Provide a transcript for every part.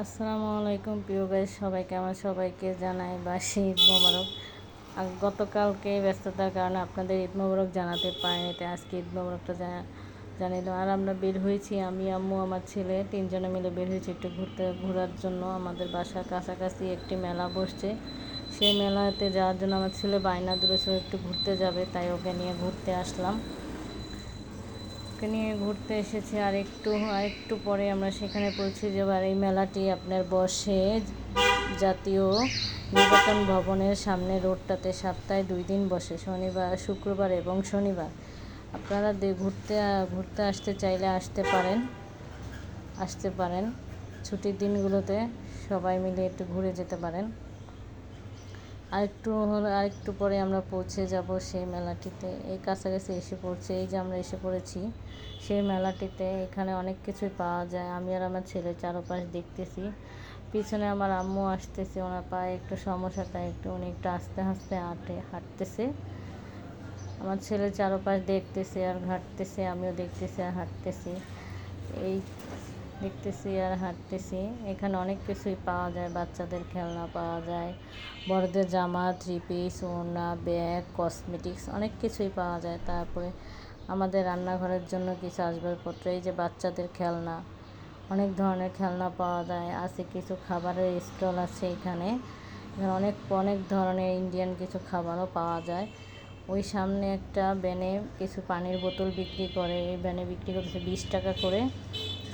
আসসালামু আলাইকুম, প্রিয় গাইজ সবাইকে আমার সবাইকে জানাই বাসি ঈদ মোবারক। গতকালকে ব্যস্ততার কারণে আপনাদের ঈদ মোবারক জানাতে পারিনি, তাই আজকে ঈদ মোবারকটা জানা জানিয়ে দেবো। আর আমরা বের হয়েছি, আমি, আম্মু, আমার ছেলে, তিনজনে মিলে বের হয়েছি একটু ঘুরতে, ঘোরার জন্য। আমাদের বাসার কাছাকাছি একটি মেলা বসছে। সেই মেলাতে যাওয়ার জন্য আমার ছেলে বায়না দূরে একটু ঘুরতে যাবে, তাই ওকে নিয়ে ঘুরতে আসলাম। ওকে নিয়ে ঘুরতে এসেছি, আর একটু আর একটু পরে আমরা সেখানে পৌঁছে যাব। আর এই মেলাটি আপনার বসে জাতীয় নির্বাচন ভবনের সামনে রোডটাতে সপ্তাহে দুই দিন বসে, শনিবার, শুক্রবার এবং শনিবার। আপনারা ঘুরতে ঘুরতে আসতে চাইলে আসতে পারেন আসতে পারেন। ছুটির দিনগুলোতে সবাই মিলে একটু ঘুরে যেতে পারেন। আরেকটু হলো আরেকটু পরে আমরা পৌঁছে যাব সেই মেলাটিতে। এই কাছাকাছি এসে পড়ছে, এই যে আমরা এসে পড়েছি সেই মেলাটিতে, এখানে অনেক কিছুই পাওয়া যায়। আমি আর আমার ছেলে চারপাশ দেখতেছি। পিছনে আমার আম্মু আসতেছে, ওনার পায়ে একটু সমস্যা, তাই একটু উনি একটু আস্তে আস্তে হাঁটে, হাঁটতেছে। আমার ছেলে চারপাশ দেখতেছে আর হাঁটতেছে আমিও দেখতেছি আর হাঁটতেছি। এই দেখতেছি আর হাঁটতেছি। এখানে অনেক কিছুই পাওয়া যায়, বাচ্চাদের খেলনা পাওয়া যায়, বড়দের জামা থ্রি পিস ওড়না ব্যাগ কসমেটিক্স অনেক কিছুই পাওয়া যায়। তারপরে আমাদের রান্নাঘরের জন্য কিছু আসবাবপত্র, এই যে বাচ্চাদের খেলনা, অনেক ধরনের খেলনা পাওয়া যায়। আছে কিছু খাবারের স্টল আছে এখানে। এখানে অনেক অনেক ধরনের ইন্ডিয়ান কিছু খাবারও পাওয়া যায়। ওই সামনে একটা ব্যানে কিছু পানির বোতল বিক্রি করে। এই ব্যানে বিক্রি করতেছে বিশ টাকা করে।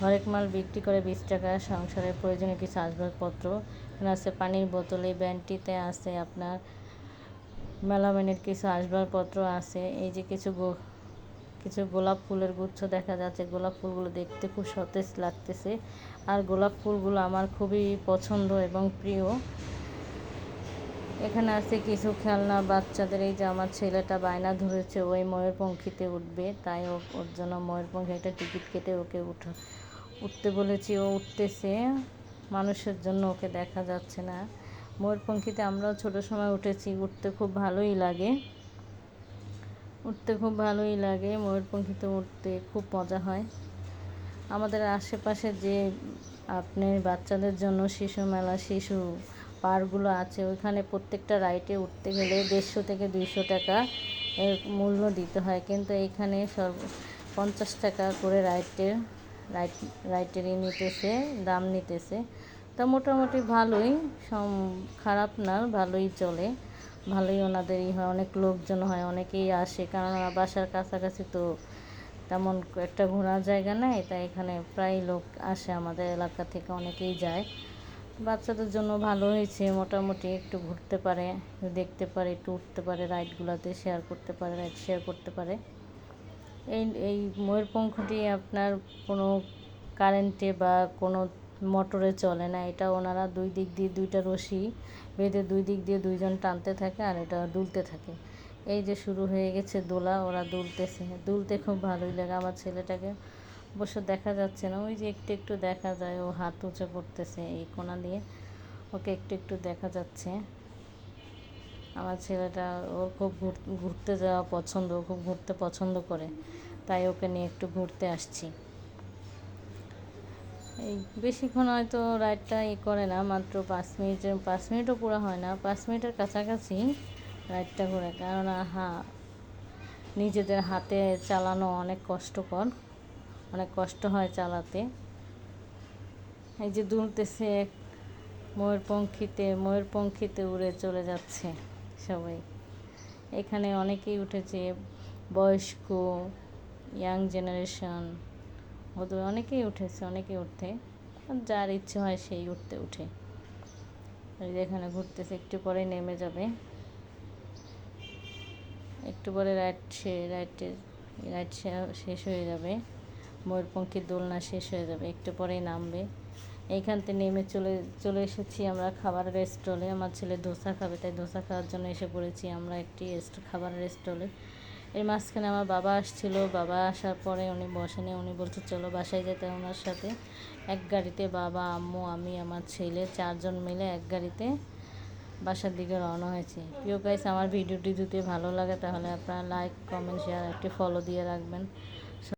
হরেক মাল বিক্রি করে বিশ টাকা সংসারের প্রয়োজনীয় কিছু আসবাবপত্র এখানে আছে পানির বোতল, এই ব্যানটিতে আছে আপনার মেলামেনের কিছু আসবাবপত্র আছে, এই যে কিছু গো, কিছু গোলাপ ফুলের গুচ্ছ দেখা যাচ্ছে, গোলাপ ফুলগুলো দেখতে খুব সতেজ লাগতেছে। আর গোলাপ ফুলগুলো আমার খুবই পছন্দ এবং প্রিয়। এখানে আছে কিছু খেলনা বাচ্চাদের, এই যে আমার ছেলেটা বায়না ধরেছে, ওই ময়ূরপঙ্খীতে উঠবে, তাই ওর জন্য ময়ূরপঙ্খী একটা টিকিট কেটে ওকে উঠা উঠতে বলেছি, ও উঠতেছে। মানুষের জন্য ওকে দেখা যাচ্ছে না। ময়ূরপঙ্খীতে আমরাও ছোটো সময় উঠেছি, উঠতে খুব ভালোই লাগে। উঠতে খুব ভালোই লাগে, ময়ূরপঙ্খীতে উঠতে খুব মজা হয়। আমাদের আশেপাশে যে আপনি বাচ্চাদের জন্য শিশু মেলা, শিশু পার্কগুলো আছে, ওইখানে প্রত্যেকটা রাইডে উঠতে গেলে দেড়শো থেকে দুইশো টাকা এর মূল্য দিতে হয়। কিন্তু এইখানে সর্ব, পঞ্চাশ টাকা করে রাইডের রাইট রাইটেরই নিতেছে, দাম নিতেছে। তা মোটামুটি ভালোই, সম, খারাপ না, ভালোই চলে। ভালোই ওনাদেরই হয়, অনেক লোকজন হয়, অনেকেই আসে, কারণ বাসার কাছাকাছি তো তেমন একটা ঘোরার জায়গা নেই, তাই এখানে প্রায় লোক আসে আমাদের এলাকা থেকে, অনেকেই যায়। বাচ্চাদের জন্য ভালো হয়েছে, মোটামুটি একটু ঘুরতে পারে, দেখতে পারে, একটু উঠতে পারে রাইডগুলোতে শেয়ার করতে পারে রাইড শেয়ার করতে পারে। এই এই ময়ূরপঙ্খটি আপনার কোনো কারেন্টে বা কোনো মোটরে চলে না। এটা ওনারা দুই দিক দিয়ে দুইটা রশি বেঁধে দুই দিক দিয়ে দুইজন টানতে থাকে আর এটা দুলতে থাকে। এই যে শুরু হয়ে গেছে দোলা, ওরা দুলতেছে। দুলতে খুব ভালোই লাগে আমার ছেলেটাকে। অবশ্য দেখা যাচ্ছে না। ওই যে একটু একটু দেখা যায়, ও হাত উঁচু করতেছে এই কোনা দিয়ে। ওকে একটু একটু দেখা যাচ্ছে। আমার ছেলেটা ওর খুব ঘুরতে যাওয়া পছন্দ খুব ঘুরতে পছন্দ করে, তাই ওকে নিয়ে একটু ঘুরতে আসছি। এই বেশিক্ষণ হয়তো রাইডটা ই করে না, মাত্র পাঁচ মিনিটের পাঁচ মিনিটও পুরো হয় না, পাঁচ মিনিটের কাছাকাছি রাইডটা ঘুরে কেননা হা নিজেদের হাতে চালানো অনেক কষ্টকর, অনেক কষ্ট হয় চালাতে। এই যে দুলতেছে ময়ূরপঙ্খীতে ময়ূরপঙ্খীতে উড়ে চলে যাচ্ছে। সবাই। এখানে অনেকেই উঠেছে, বয়স্ক ইয়াং জেনারেশন ওদের অনেকেই উঠেছে, অনেকেই উঠতে। যার ইচ্ছে হয় সেই উঠতে উঠে। এখানে ঘুরতেছে, একটু পরে নেমে যাবে। একটু পরে রাইড সে রাইডের রাইড শেষ হয়ে যাবে। ময়ূরপঙ্খীর দোলনা শেষ হয়ে যাবে, একটু পরেই নামবে। এইখান থেকে নেমে চলে চলে এসেছি আমরা খাবার রেস্টলে আমার ছেলে ধোসা খাবে, তাই ধোসা খাওয়ার জন্য এসে পড়েছি আমরা একটি খাবার রেস্টলে এর মাঝখানে আমার বাবা আসছিল। বাবা আসার পরে উনি বসেনি উনি বলছে, চলো বাসায় যেতে ওনার সাথে। এক গাড়িতে বাবা, আম্মু, আমি, আমার ছেলে চারজন মিলে এক গাড়িতে বাসার দিকে রওনা হয়েছে। প্রিয় গাইস আমার ভিডিওটি যদি ভালো লাগে তাহলে আপনারা লাইক কমেন্ট শেয়ার একটি ফলো দিয়ে রাখবেন।